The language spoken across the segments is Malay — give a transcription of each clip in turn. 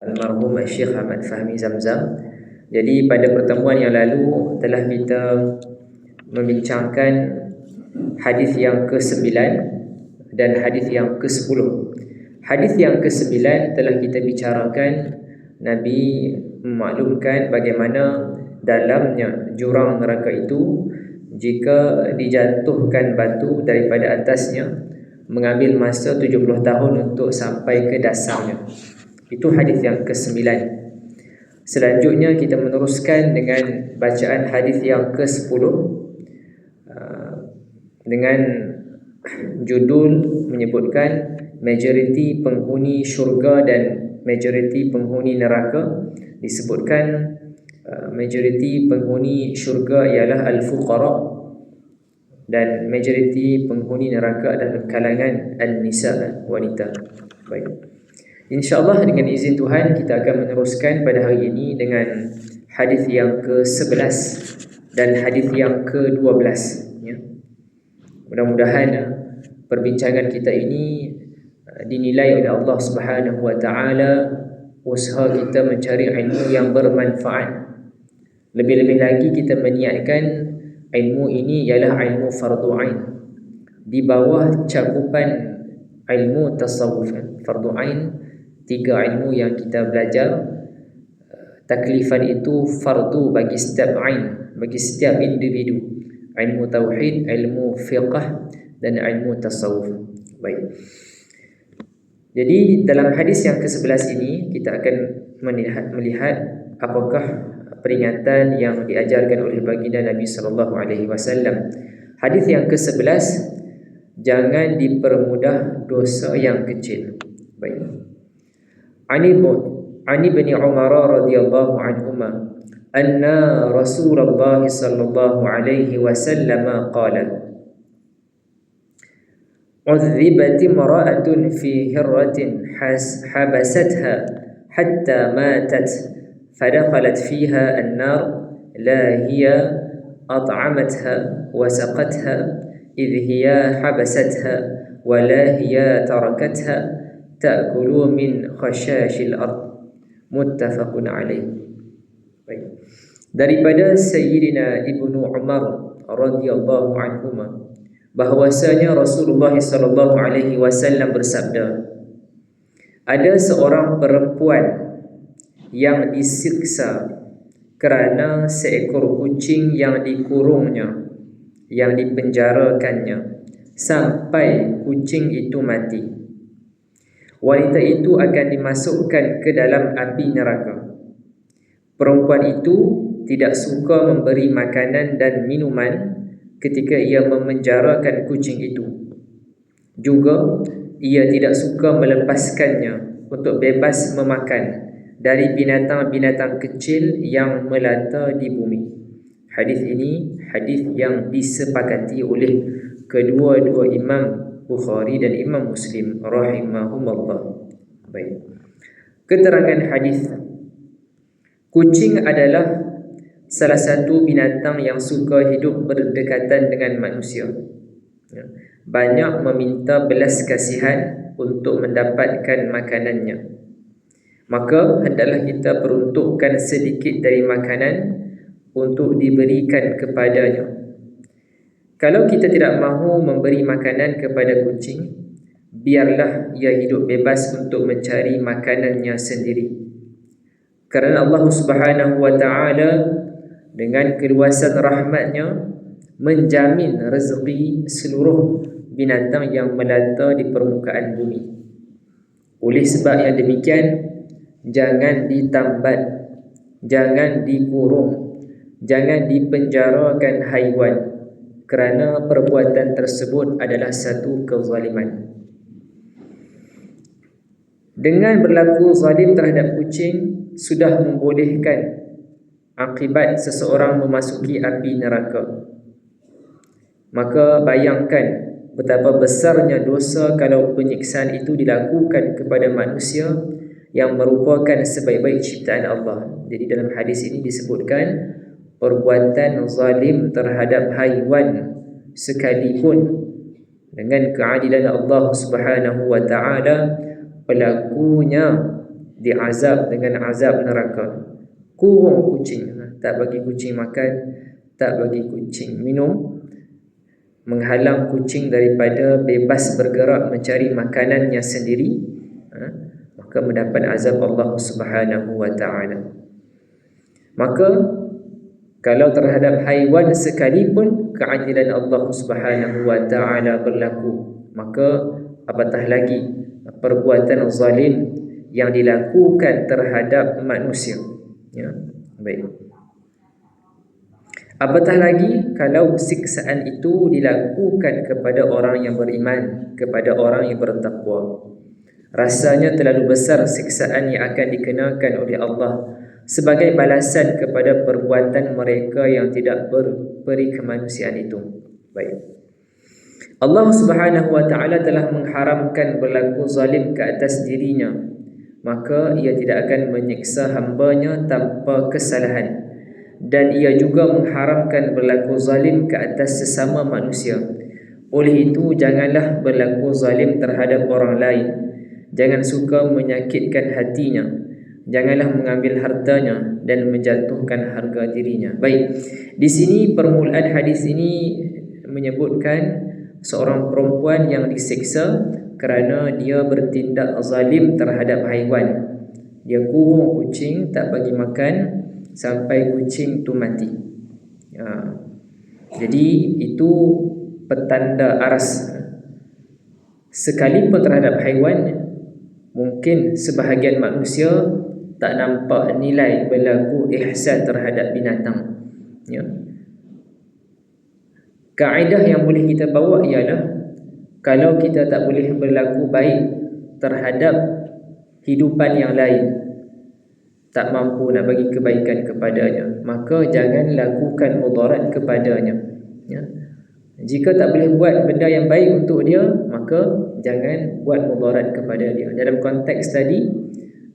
almarhum Syekh Ahmad Fahmi Zamzam. Jadi pada pertemuan yang lalu telah kita membincangkan hadis yang ke-9 dan hadis yang ke-10. Hadis yang ke-9 telah kita bicarakan Nabi memaklumkan bagaimana dalamnya jurang neraka itu jika dijatuhkan batu daripada atasnya mengambil masa 70 tahun untuk sampai ke dasarnya. Itu hadis yang ke-9. Selanjutnya kita meneruskan dengan bacaan hadis yang ke-10 uh, dengan judul menyebutkan majoriti penghuni syurga dan majoriti penghuni neraka disebutkan uh, majoriti penghuni syurga ialah al-fuqara dan majoriti penghuni neraka adalah kalangan an-nisa wanita. Baik. Insya-Allah dengan izin Tuhan kita akan meneruskan pada hari ini dengan hadis yang ke-11 dan hadis yang ke-12 ya. Mudah-mudahan uh, perbincangan kita ini uh, dinilai oleh Allah Subhanahu wa taala usaha kita mencari ilmu yang bermanfaat. Lebih-lebih lagi kita meniatkan ilmu ini ialah ilmu fardu ain di bawah cakupan ilmu tasawuf fardu ain tiga ilmu yang kita belajar taklifan itu fardu bagi setiap ain bagi setiap individu ilmu tauhid ilmu fiqh dan ilmu tasawuf baik jadi dalam hadis yang ke-11 ini kita akan melihat melihat apakah peringatan yang diajarkan oleh baginda Nabi sallallahu alaihi wasallam. Hadis yang ke-11 jangan dipermudah dosa yang kecil. Baik. عن ابن عن ابن عمر رضي الله عنهما أن رسول الله صلى الله عليه وسلم قال عذبت امرأة في هرة حبستها حتى ماتت فدخلت فيها النار لا هي أطعمتها وسقتها إذ هي حبستها ولا هي تركتها ta'kulu min khashashil ard. Muttafaqun alaih baik. Daripada sayyidina ibnu umar radhiyallahu anhu bahwasanya rasulullah sallallahu alaihi wasallam bersabda ada seorang perempuan yang disiksa kerana seekor kucing yang dikurungnya yang dipenjarakannya sampai kucing itu mati wanita itu akan dimasukkan ke dalam api neraka perempuan itu tidak suka memberi makanan dan minuman ketika ia memenjarakan kucing itu juga ia tidak suka melepaskannya untuk bebas memakan dari binatang-binatang kecil yang melata di bumi. Hadis ini hadis yang disepakati oleh kedua-dua imam Bukhari dan Imam Muslim rahimahumullah. Baik. Keterangan hadis Kucing adalah salah satu binatang yang suka hidup berdekatan dengan manusia. Ya. Banyak meminta belas kasihan untuk mendapatkan makanannya maka hendaklah kita peruntukkan sedikit dari makanan untuk diberikan kepadanya. Kalau kita tidak mahu memberi makanan kepada kucing, biarlah ia hidup bebas untuk mencari makanannya sendiri. Kerana Allah Subhanahu wa taala dengan keluasan rahmatnya menjamin rezeki seluruh binatang yang melata di permukaan bumi. Oleh sebab yang demikian, jangan ditambat, jangan dikurung, jangan dipenjarakan haiwan kerana perbuatan tersebut adalah satu kezaliman. Dengan berlaku zalim terhadap kucing sudah membolehkan akibat seseorang memasuki api neraka. Maka bayangkan betapa besarnya dosa kalau penyiksaan itu dilakukan kepada manusia yang merupakan sebaik-baik ciptaan Allah. Jadi dalam hadis ini disebutkan perbuatan zalim terhadap haiwan sekalipun. Dengan keadilan Allah Subhanahu wa taala pelakunya diazab dengan azab neraka. Kurung kucing. Tak bagi kucing makan tak bagi kucing minum. Menghalang kucing daripada bebas bergerak mencari makanannya sendiri. Ha? maka mendapat azab Allah Subhanahu wa taala. Maka kalau terhadap haiwan sekalipun keadilan Allah Subhanahu wa taala berlaku. Maka apatah lagi perbuatan zalim yang dilakukan terhadap manusia. Ya baik. Apatah lagi kalau siksaan itu dilakukan kepada orang yang beriman, kepada orang yang bertakwa. Rasanya terlalu besar siksaan yang akan dikenakan oleh Allah sebagai balasan kepada perbuatan mereka yang tidak berperi kemanusiaan itu. Baik. Allah Subhanahu wa taala telah mengharamkan berlaku zalim ke atas dirinya. Maka ia tidak akan menyiksa hambanya tanpa kesalahan dan ia juga mengharamkan berlaku zalim ke atas sesama manusia. Oleh itu, janganlah berlaku zalim terhadap orang lain. Jangan suka menyakitkan hatinya. Janganlah mengambil hartanya dan menjatuhkan harga dirinya. Baik, di sini permulaan hadis ini menyebutkan seorang perempuan yang diseksa kerana dia bertindak zalim terhadap haiwan. Dia kurung kucing, tak bagi makan, sampai kucing tu mati. Ha. Jadi itu petanda aras. Sekalipun terhadap haiwan, mungkin sebahagian manusia tak nampak nilai berlaku ihsan terhadap binatang. Ya. Kaedah yang boleh kita bawa ialah kalau kita tak boleh berlaku baik terhadap hidupan yang lain, tak mampu nak bagi kebaikan kepadanya maka jangan lakukan mudarat kepadanya ya jika tak boleh buat benda yang baik untuk dia maka jangan buat mudarat kepada dia dalam konteks tadi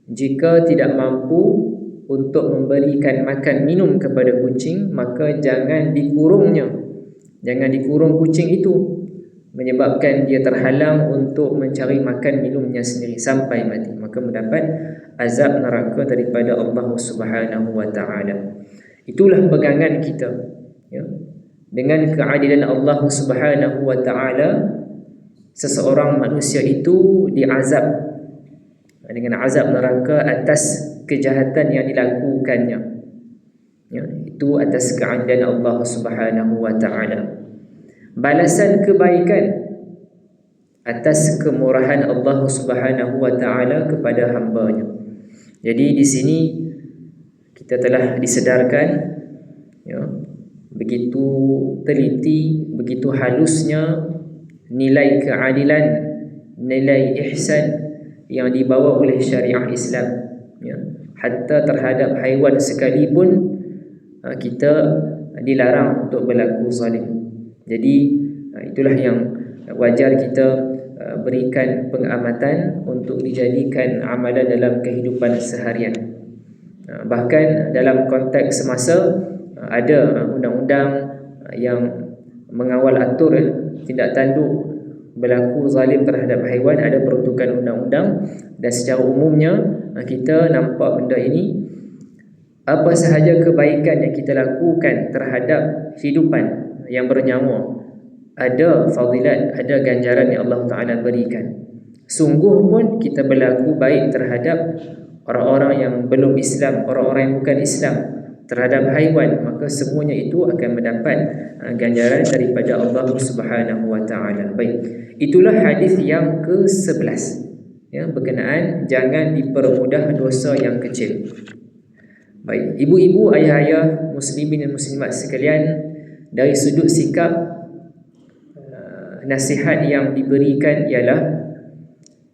jika tidak mampu untuk memberikan makan minum kepada kucing maka jangan dikurungnya jangan dikurung kucing itu menyebabkan dia terhalang untuk mencari makan minumnya sendiri sampai mati maka mendapat azab neraka daripada Allah Subhanahu wa taala. Itulah pegangan kita ya. Dengan keadilan Allah Subhanahu wa taala seseorang manusia itu diazab dengan azab neraka atas kejahatan yang dilakukannya. Ya, itu atas keadilan Allah Subhanahu wa taala. Balasan kebaikan atas kemurahan Allah Subhanahu wa taala kepada hamba-Nya. Jadi di sini kita telah disedarkan ya, begitu teliti, begitu halusnya nilai keadilan, nilai ihsan yang dibawa oleh syariah Islam. Ya. Hatta terhadap haiwan sekalipun ha, kita dilarang untuk berlaku zalim. Jadi ha, itulah yang wajar kita Uh, berikan pengamatan untuk dijadikan amalan dalam kehidupan seharian. Bahkan dalam konteks semasa ada undang-undang yang mengawal atur tindak tanduk berlaku zalim terhadap haiwan ada peruntukan undang-undang dan secara umumnya kita nampak benda ini apa sahaja kebaikan yang kita lakukan terhadap kehidupan yang bernyawa ada fadilat, ada ganjaran yang Allah Ta'ala berikan. Sungguh pun kita berlaku baik terhadap orang-orang yang belum Islam, orang-orang yang bukan Islam, terhadap haiwan, maka semuanya itu akan mendapat uh, ganjaran daripada Allah Subhanahu Wa Ta'ala. Baik, itulah hadis yang ke-11. Ya, berkenaan jangan dipermudah dosa yang kecil. Baik, ibu-ibu, ayah-ayah, muslimin dan muslimat sekalian, dari sudut sikap nasihat yang diberikan ialah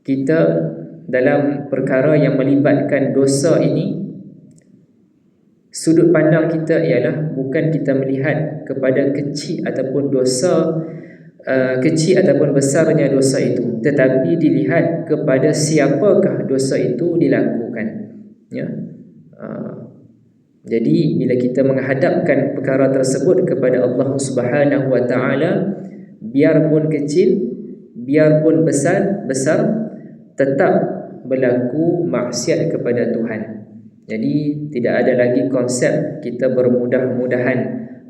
kita dalam perkara yang melibatkan dosa ini sudut pandang kita ialah bukan kita melihat kepada kecil ataupun dosa uh, kecil ataupun besarnya dosa itu tetapi dilihat kepada siapakah dosa itu dilakukan ya uh, jadi bila kita menghadapkan perkara tersebut kepada Allah Subhanahu wa taala biarpun kecil biarpun besar besar tetap berlaku maksiat kepada Tuhan. Jadi tidak ada lagi konsep kita bermudah-mudahan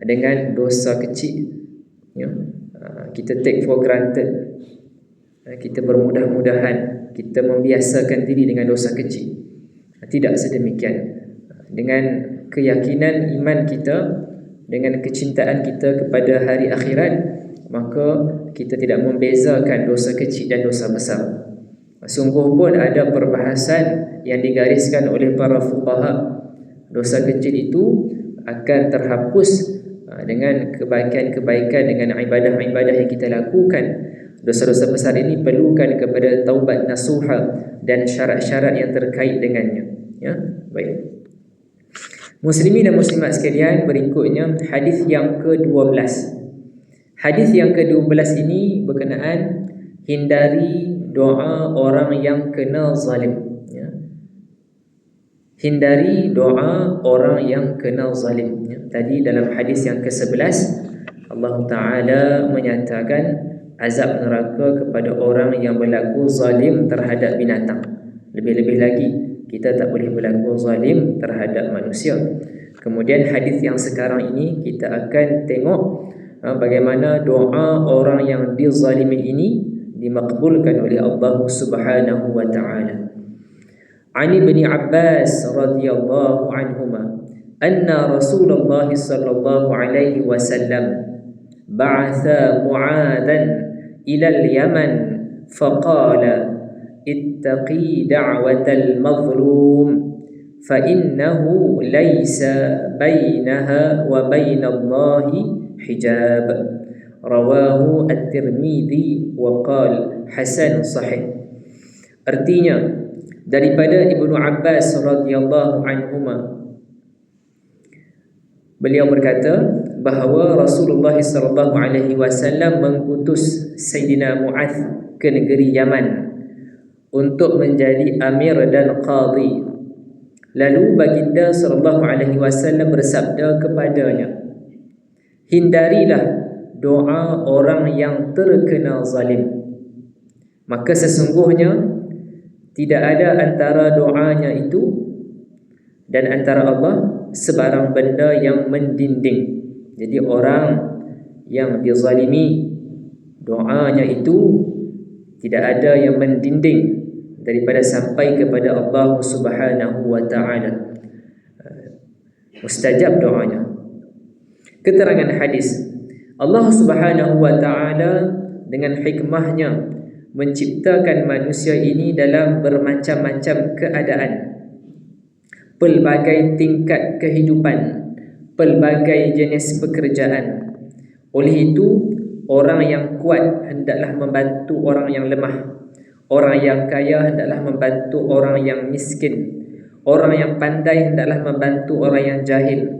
dengan dosa kecil. Ya. Ah, kita take for granted. Ah, kita bermudah-mudahan, kita membiasakan diri dengan dosa kecil. Tidak sedemikian. Dengan keyakinan iman kita, dengan kecintaan kita kepada hari akhirat, maka kita tidak membezakan dosa kecil dan dosa besar. Sungguh pun ada perbahasan yang digariskan oleh para fuqaha. Dosa kecil itu akan terhapus ha, dengan kebaikan-kebaikan dengan ibadah-ibadah yang kita lakukan. Dosa-dosa besar ini perlukan kepada taubat nasuha dan syarat-syarat yang terkait dengannya. Ya, baik. Muslimin dan muslimat sekalian, berikutnya hadis yang ke-12. Hadis yang ke-12 ini berkenaan hindari doa orang yang kena zalim. Ya. Hindari doa orang yang kena zalim. Ya. Tadi dalam hadis yang ke-11 Allah Taala menyatakan azab neraka kepada orang yang berlaku zalim terhadap binatang. Lebih-lebih lagi kita tak boleh berlaku zalim terhadap manusia. Kemudian hadis yang sekarang ini kita akan tengok ha, bagaimana doa orang yang dizalimi ini dimakbulkan oleh Allah Subhanahu wa taala. Ali bin Abbas radhiyallahu anhuma anna Rasulullah sallallahu alaihi wasallam ba'atha Mu'adhan ila al-Yaman faqala ittaqi da'watal mazlum فإنه ليس بينها وبين الله حجاب rawahu at-Tirmizi wa qala hasan sahih. Artinya daripada Ibnu Abbas radhiyallahu anhuma beliau berkata bahawa Rasulullah sallallahu alaihi wasallam mengutus Sayyidina Mu'adh ke negeri Yaman untuk menjadi amir dan qadhi. Lalu baginda sallallahu alaihi wasallam bersabda kepadanya hindarilah doa orang yang terkena zalim Maka sesungguhnya tidak ada antara doanya itu dan antara Allah sebarang benda yang mendinding Jadi orang yang dizalimi doanya itu tidak ada yang mendinding daripada sampai kepada Allah Subhanahu wa taala. Mustajab doanya. Keterangan hadis Allah Subhanahu wa taala dengan hikmahnya menciptakan manusia ini dalam bermacam-macam keadaan. Pelbagai tingkat kehidupan pelbagai jenis pekerjaan. Oleh itu orang yang kuat hendaklah membantu orang yang lemah. Orang yang kaya hendaklah membantu orang yang miskin. Orang yang pandai hendaklah membantu orang yang jahil.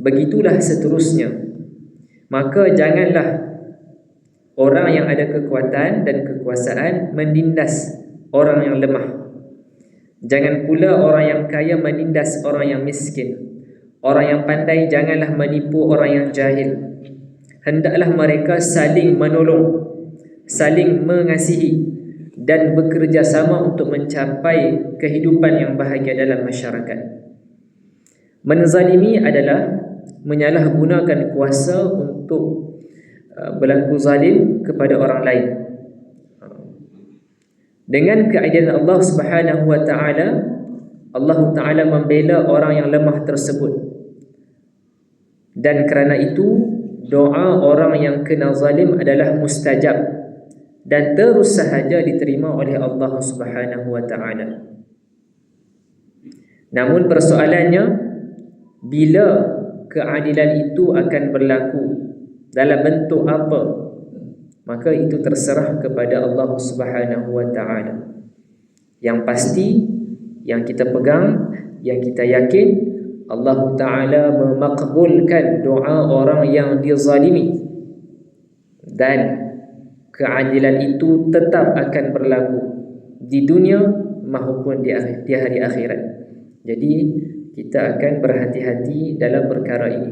Begitulah seterusnya Maka janganlah Orang yang ada kekuatan dan kekuasaan Menindas orang yang lemah. Jangan pula orang yang kaya menindas orang yang miskin. Orang yang pandai janganlah menipu orang yang jahil. Hendaklah mereka saling menolong Saling mengasihi dan bekerjasama untuk mencapai kehidupan yang bahagia dalam masyarakat. Menzalimi adalah menyalahgunakan kuasa untuk uh, berlaku zalim kepada orang lain. Dengan keadilan Allah Subhanahu wa taala, Allah taala membela orang yang lemah tersebut. Dan kerana itu, doa orang yang kena zalim adalah mustajab dan terus sahaja diterima oleh Allah Subhanahu wa taala. Namun persoalannya bila keadilan itu akan berlaku dalam bentuk apa maka itu terserah kepada Allah Subhanahu wa taala. Yang pasti yang kita pegang yang kita yakin Allah taala memakbulkan doa orang yang dizalimi dan keadilan itu tetap akan berlaku di dunia maupun di, di hari akhirat. Jadi kita akan berhati-hati dalam perkara ini.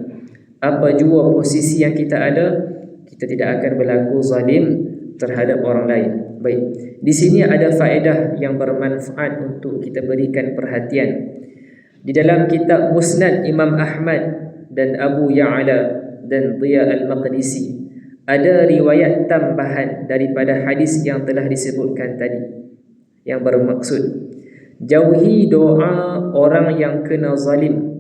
Apa jua posisi yang kita ada, kita tidak akan berlaku zalim terhadap orang lain. Baik. Di sini ada faedah yang bermanfaat untuk kita berikan perhatian. Di dalam kitab Musnad Imam Ahmad dan Abu Ya'la dan Dhiya Al-Maqdisi ada riwayat tambahan daripada hadis yang telah disebutkan tadi yang bermaksud jauhi doa orang yang kena zalim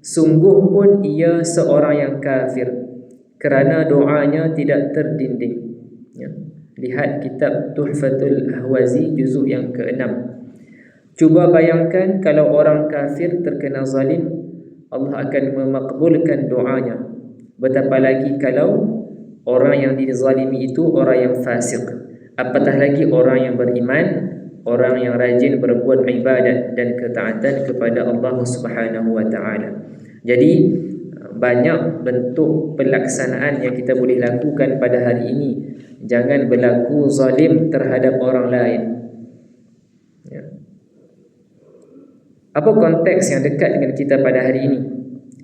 sungguh pun ia seorang yang kafir kerana doanya tidak terdinding. Ya. lihat kitab Tuhfatul Ahwazi juzuk yang ke-6 cuba bayangkan kalau orang kafir terkena zalim Allah akan memakbulkan doanya. Betapa lagi kalau orang yang dizalimi itu orang yang fasik. Apatah lagi orang yang beriman orang yang rajin berbuat ibadat dan ketaatan kepada Allah Subhanahu wa taala jadi banyak bentuk pelaksanaan yang kita boleh lakukan pada hari ini jangan berlaku zalim terhadap orang lain ya. apa konteks yang dekat dengan kita pada hari ini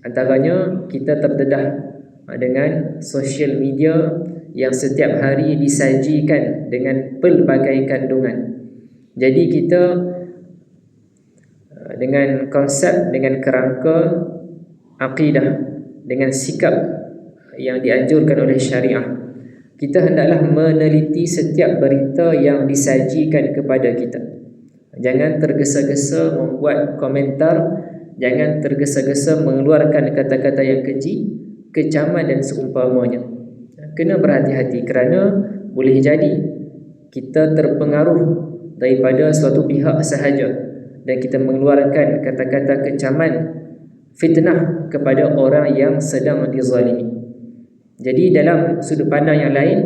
antaranya kita terdedah dengan social media yang setiap hari disajikan dengan pelbagai kandungan. Jadi kita uh, dengan konsep dengan kerangka akidah dengan sikap yang dianjurkan oleh syariah kita hendaklah meneliti setiap berita yang disajikan kepada kita. Jangan tergesa-gesa membuat komentar, jangan tergesa-gesa mengeluarkan kata-kata yang keji kecaman dan seumpamanya kena berhati-hati kerana boleh jadi kita terpengaruh daripada suatu pihak sahaja. Dan kita mengeluarkan kata-kata kecaman fitnah kepada orang yang sedang dizalimi. Jadi dalam sudut pandang yang lain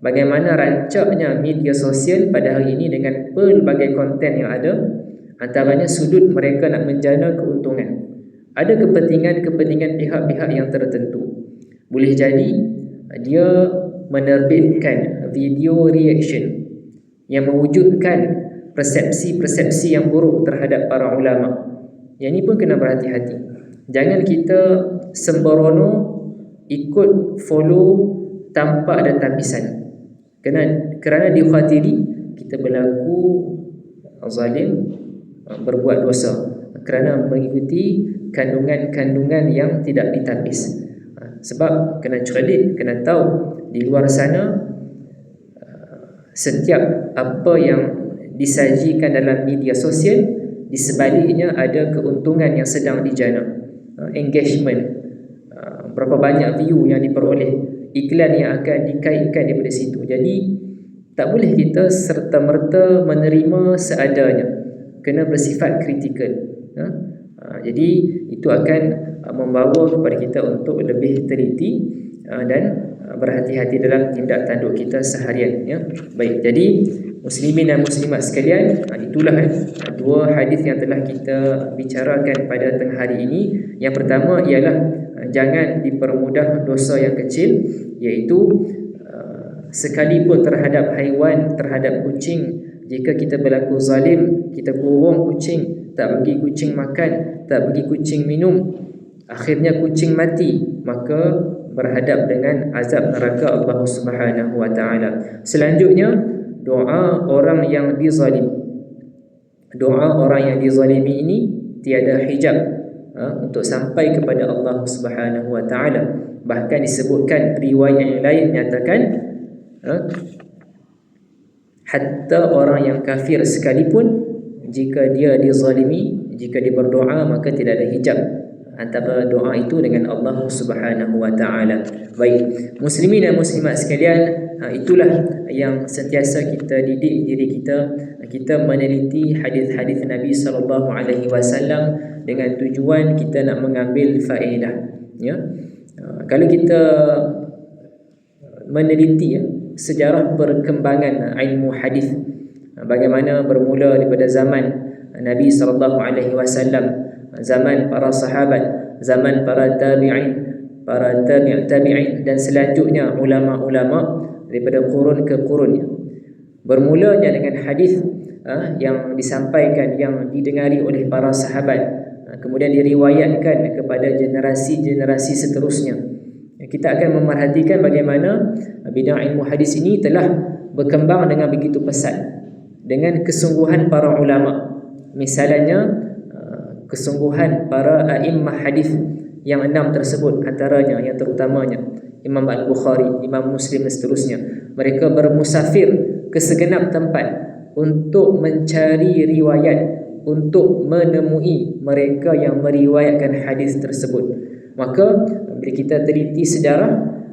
bagaimana rancaknya media sosial pada hari ini dengan pelbagai konten yang ada antaranya sudut mereka nak menjana keuntungan. Ada kepentingan-kepentingan pihak-pihak yang tertentu. Boleh jadi dia menerbitkan video reaction yang mewujudkan persepsi-persepsi yang buruk terhadap para ulama. Yang ini pun kena berhati-hati. Jangan kita sembrono ikut follow tanpa ada tapisan. Kerana kerana dikhawatiri kita berlaku zalim berbuat dosa kerana mengikuti kandungan-kandungan yang tidak ditapis. Ha, sebab kena kredit, kena tahu di luar sana setiap apa yang disajikan dalam media sosial di sebaliknya ada keuntungan yang sedang dijana. Uh, engagement, uh, berapa banyak view yang diperoleh, iklan yang akan dikaitkan daripada situ. Jadi tak boleh kita serta-merta menerima seadanya. Kena bersifat kritikal. Ha? Ha, jadi itu akan membawa kepada kita untuk lebih teliti dan berhati-hati dalam tindak tanduk kita seharian ya. Baik. Jadi muslimin dan muslimat sekalian, itulah eh, dua hadis yang telah kita bicarakan pada tengah hari ini. Yang pertama ialah jangan dipermudah dosa yang kecil iaitu sekalipun terhadap haiwan, terhadap kucing jika kita berlaku zalim, kita kurung kucing, tak bagi kucing makan, tak bagi kucing minum, akhirnya kucing mati, maka berhadap dengan azab neraka Allah Subhanahu wa taala. Selanjutnya, doa orang yang dizalim. Doa orang yang dizalimi ini tiada hijab ha, untuk sampai kepada Allah Subhanahu wa taala. Bahkan disebutkan riwayat yang lain menyatakan ha, hatta orang yang kafir sekalipun jika dia dizalimi jika dia berdoa maka tidak ada hijab antara doa itu dengan Allah Subhanahu wa taala. Baik, muslimin dan muslimat sekalian, ha, itulah yang sentiasa kita didik diri kita kita meneliti hadis-hadis Nabi sallallahu alaihi wasallam dengan tujuan kita nak mengambil faedah, ya. Ha, kalau kita meneliti ya, sejarah perkembangan ilmu hadis bagaimana bermula daripada zaman Nabi sallallahu alaihi wasallam zaman para sahabat zaman para tabi'in para tabi' tabi'in dan selanjutnya ulama-ulama daripada kurun ke kurun bermulanya dengan hadis ha, yang disampaikan yang didengari oleh para sahabat ha, kemudian diriwayatkan kepada generasi-generasi seterusnya. Kita akan memerhatikan bagaimana bidang ilmu hadis ini telah berkembang dengan begitu pesat dengan kesungguhan para ulama. Misalnya kesungguhan para a'immah hadis yang enam tersebut antaranya yang terutamanya Imam Al-Bukhari, Imam Muslim dan seterusnya. Mereka bermusafir ke segenap tempat untuk mencari riwayat untuk menemui mereka yang meriwayatkan hadis tersebut. Maka bila kita teliti sejarah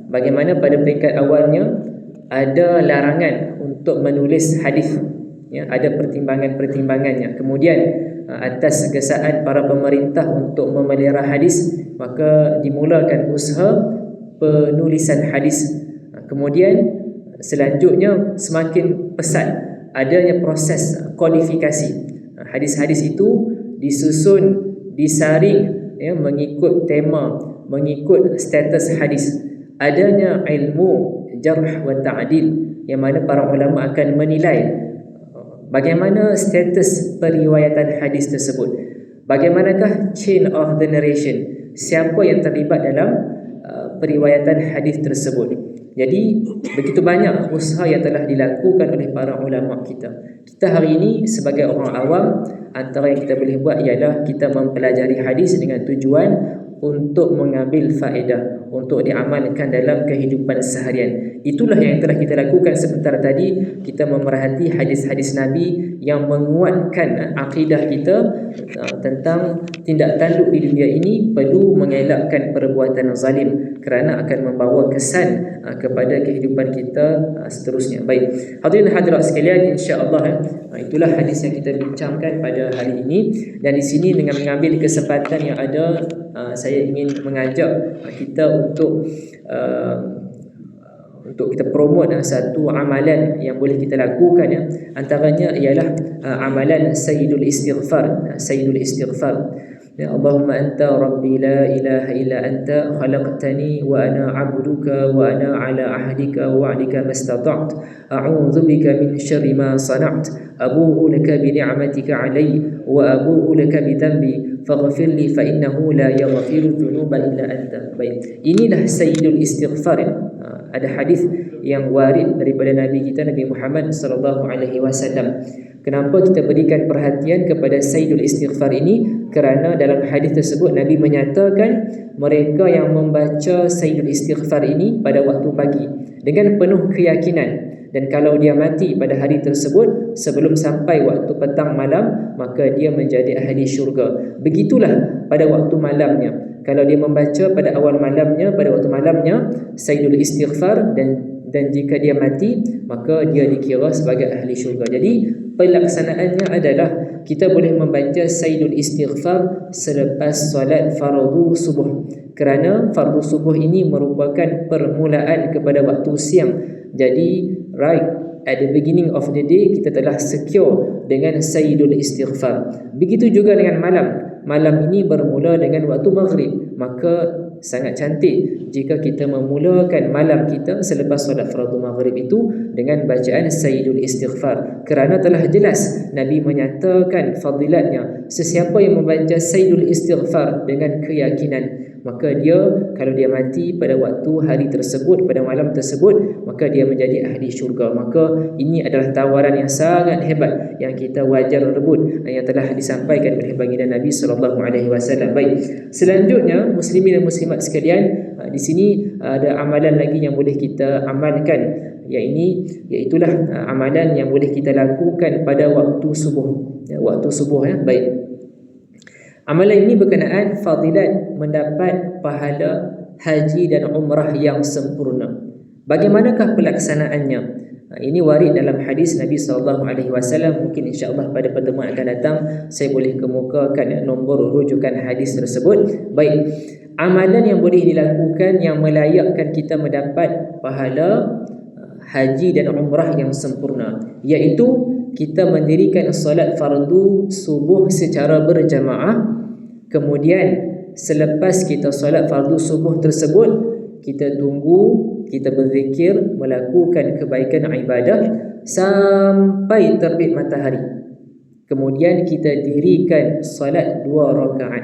bagaimana pada peringkat awalnya ada larangan untuk menulis hadis. Ya ada pertimbangan-pertimbangannya. Kemudian atas kesaan para pemerintah untuk memelihara hadis maka dimulakan usaha penulisan hadis. Kemudian selanjutnya semakin pesat adanya proses kualifikasi hadis-hadis itu disusun disaring ya mengikut tema mengikut status hadis. Adanya ilmu jarh wa ta'dil yang mana para ulama akan menilai bagaimana status periwayatan hadis tersebut? Bagaimanakah chain of the narration? Siapa yang terlibat dalam uh, periwayatan hadis tersebut? Jadi begitu banyak usaha yang telah dilakukan oleh para ulama kita. Kita hari ini sebagai orang awam antara yang kita boleh buat ialah kita mempelajari hadis dengan tujuan untuk mengambil faedah untuk diamalkan dalam kehidupan seharian. Itulah yang telah kita lakukan sebentar tadi. Kita memerhati hadis-hadis Nabi yang menguatkan akidah kita uh, tentang tindak tanduk di dunia ini perlu mengelakkan perbuatan zalim kerana akan membawa kesan uh, kepada kehidupan kita uh, seterusnya. Baik. Hadirin hadirat sekalian insya-Allah itulah hadis yang kita bincangkan pada hari ini. Dan di sini dengan mengambil kesempatan yang ada saya ingin mengajak kita untuk uh, untuk kita promote uh, satu amalan yang boleh kita lakukan ya. Antaranya ialah uh, amalan sayyidul istighfar sayyidul istighfar. Ya Allahumma anta rabbi la ilaha illa anta khalaqtani wa ana 'abduka wa ana 'ala 'ahdika wa 'adika mastata'at. A'udzu bika min syarri ma sana'at. Abu'u laka bi ni'matika 'alayya wa abu'u laka bi dhanbi faghfir li fa innahu la yaghfiru dhunuba illa anta. Baik. Inilah sayyidul istighfar. Ha, ada hadis yang warid daripada Nabi kita Nabi Muhammad sallallahu alaihi wasallam. Kenapa kita berikan perhatian kepada Sayyidul Istighfar ini? Kerana dalam hadis tersebut Nabi menyatakan mereka yang membaca Sayyidul Istighfar ini pada waktu pagi dengan penuh keyakinan dan kalau dia mati pada hari tersebut sebelum sampai waktu petang malam maka dia menjadi ahli syurga. Begitulah pada waktu malamnya. Kalau dia membaca pada awal malamnya pada waktu malamnya Sayyidul Istighfar dan dan jika dia mati maka dia dikira sebagai ahli syurga. Jadi pelaksanaannya adalah kita boleh membaca Sayyidul Istighfar selepas solat fardu subuh kerana fardu subuh ini merupakan permulaan kepada waktu siang jadi right? At the beginning of the day kita telah secure dengan Sayyidul Istighfar. Begitu juga dengan malam. Malam ini bermula dengan waktu maghrib. Maka sangat cantik jika kita memulakan malam kita selepas solat fardu maghrib itu dengan bacaan Sayyidul Istighfar. Kerana telah jelas Nabi menyatakan fadilatnya. Sesiapa yang membaca Sayyidul Istighfar dengan keyakinan maka dia kalau dia mati pada waktu hari tersebut pada malam tersebut maka dia menjadi ahli syurga. Maka ini adalah tawaran yang sangat hebat yang kita wajar rebut yang telah disampaikan oleh baginda Nabi sallallahu alaihi wasallam. Baik selanjutnya muslimin dan muslimat sekalian di sini ada amalan lagi yang boleh kita amalkan yang ini iaitulah amalan yang boleh kita lakukan pada waktu subuh. Ya, waktu subuh ya. Baik Amalan ini berkenaan fadilat mendapat pahala haji dan umrah yang sempurna. Bagaimanakah pelaksanaannya? Ha, ini warid dalam hadis Nabi wasallam. Mungkin insya-Allah pada pertemuan akan datang saya boleh kemukakan nombor rujukan hadis tersebut. Baik. Amalan yang boleh dilakukan yang melayakkan kita mendapat pahala ha, haji dan umrah yang sempurna iaitu kita mendirikan solat fardu subuh secara berjamaah Kemudian selepas kita solat fardu subuh tersebut kita tunggu, kita berzikir, melakukan kebaikan ibadah sampai terbit matahari. Kemudian kita dirikan solat dua rakaat.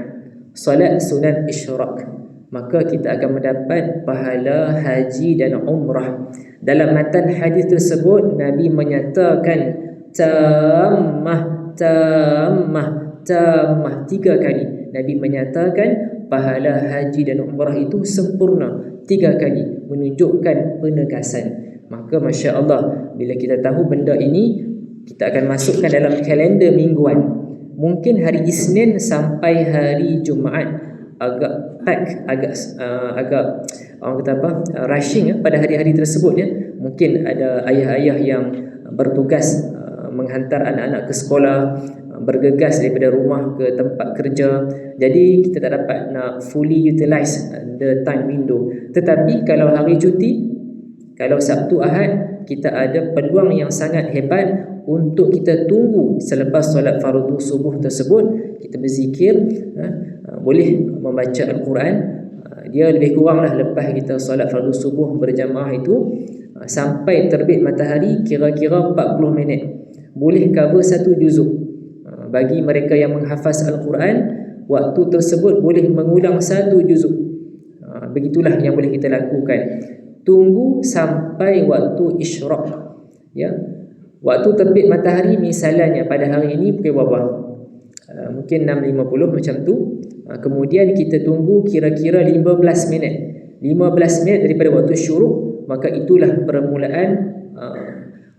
Solat sunat isyraq. maka kita akan mendapat pahala haji dan umrah. Dalam matan hadis tersebut Nabi menyatakan tamah tamah tamah tiga kali. Nabi menyatakan pahala haji dan umrah itu sempurna tiga kali menunjukkan penegasan. Maka Masya Allah bila kita tahu benda ini kita akan masukkan dalam kalender mingguan. Mungkin hari Isnin sampai hari Jumaat agak pack agak uh, agak orang kata apa uh, rushing ya, pada hari-hari tersebut ya mungkin ada ayah-ayah yang bertugas menghantar anak-anak ke sekolah uh, bergegas daripada rumah ke tempat kerja. Jadi kita tak dapat nak fully utilize the time window. Tetapi kalau hari cuti kalau Sabtu Ahad kita ada peluang yang sangat hebat untuk kita tunggu selepas solat fardu subuh tersebut. Kita berzikir uh, boleh membaca Al-Quran. Uh, dia lebih kuranglah lepas kita solat fardu subuh berjamaah itu uh, sampai terbit matahari kira-kira 40 minit boleh cover satu juzuk. Uh, bagi mereka yang menghafaz Al-Quran waktu tersebut boleh mengulang satu juzuk. Begitulah yang boleh kita lakukan. Tunggu sampai waktu isyraq ya. Waktu terbit matahari misalnya pada hari ini pukul berapa? Mungkin 6.50 macam tu. Kemudian kita tunggu kira-kira 15 minit. 15 minit daripada waktu syuruk maka itulah permulaan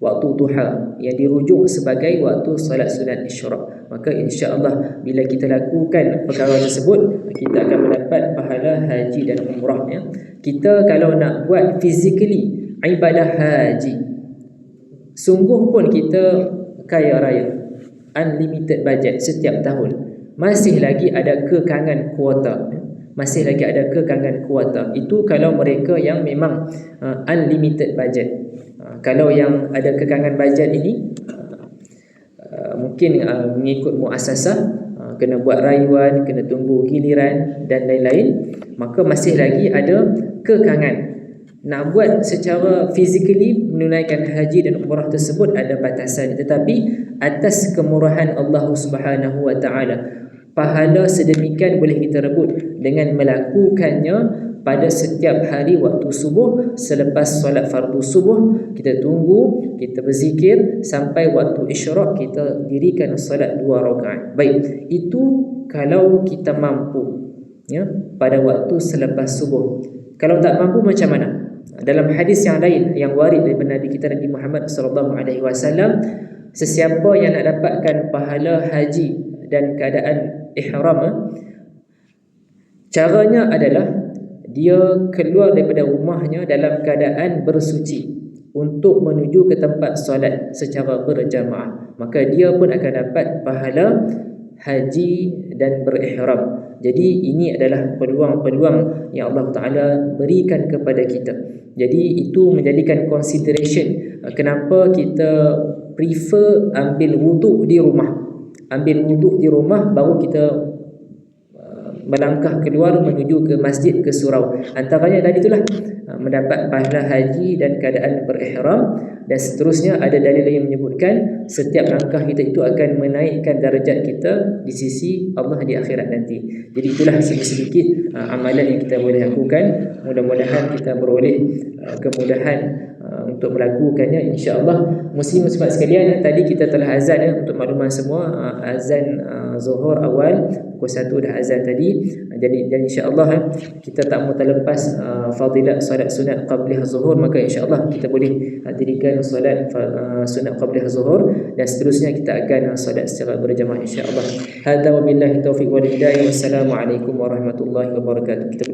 waktu duha yang dirujuk sebagai waktu salat sunat isyraq maka insya-Allah bila kita lakukan perkara tersebut kita akan mendapat pahala haji dan umrah ya. Kita kalau nak buat physically ibadah haji sungguh pun kita kaya raya unlimited budget setiap tahun. Masih lagi ada kekangan kuota masih lagi ada kekangan kuota. Itu kalau mereka yang memang uh, unlimited budget kalau yang ada kekangan budget ini uh, mungkin uh, mengikut muasasah kena buat rayuan kena tunggu giliran dan lain-lain maka masih lagi ada kekangan. Nak buat secara physically menunaikan haji dan umrah tersebut ada batasan tetapi atas kemurahan Allah Subhanahu wa taala pahala sedemikian boleh kita rebut dengan melakukannya pada setiap hari waktu subuh selepas solat fardu subuh. Kita tunggu kita berzikir sampai waktu isyraq kita dirikan solat dua rakaat. Baik itu kalau kita mampu ya pada waktu selepas subuh. Kalau tak mampu macam mana? Dalam hadis yang lain yang warid daripada Nabi kita Nabi Muhammad sallallahu alaihi wasallam sesiapa yang nak dapatkan pahala haji dan keadaan ihram eh? caranya adalah dia keluar daripada rumahnya dalam keadaan bersuci untuk menuju ke tempat solat secara berjamaah. Maka dia pun akan dapat pahala haji dan berihram. Jadi ini adalah peluang-peluang yang Allah Taala berikan kepada kita. Jadi itu menjadikan consideration eh, kenapa kita prefer ambil wuduk di rumah ambil wuduk di rumah baru kita uh, melangkah keluar menuju ke masjid ke surau. Antaranya tadi itulah uh, mendapat pahala haji dan keadaan berihram. Dan seterusnya ada dalil yang menyebutkan setiap langkah kita itu akan menaikkan darjat kita di sisi Allah di akhirat nanti. Jadi itulah sedikit-sedikit uh, amalan yang kita boleh lakukan. Mudah-mudahan kita beroleh kemudahan untuk melakukannya insya-Allah. Muslim muslimat sekalian ya, tadi kita telah azan ya untuk makluman semua. Uh, azan uh, zuhur awal pukul 1 dah azan tadi. Uh, jadi dan insya-Allah ya, kita tak mau terlepas uh, fadilat solat sunat qablih zuhur maka insya-Allah kita boleh uh, dirikan solat uh, sunat qablih zuhur. Dan seterusnya kita akan uh, solat secara berjamaah insya-Allah. Hadza wabillahi taufiq wal hidayah. Wassalamu alaikum warahmatullahi wabarakatuh. Kita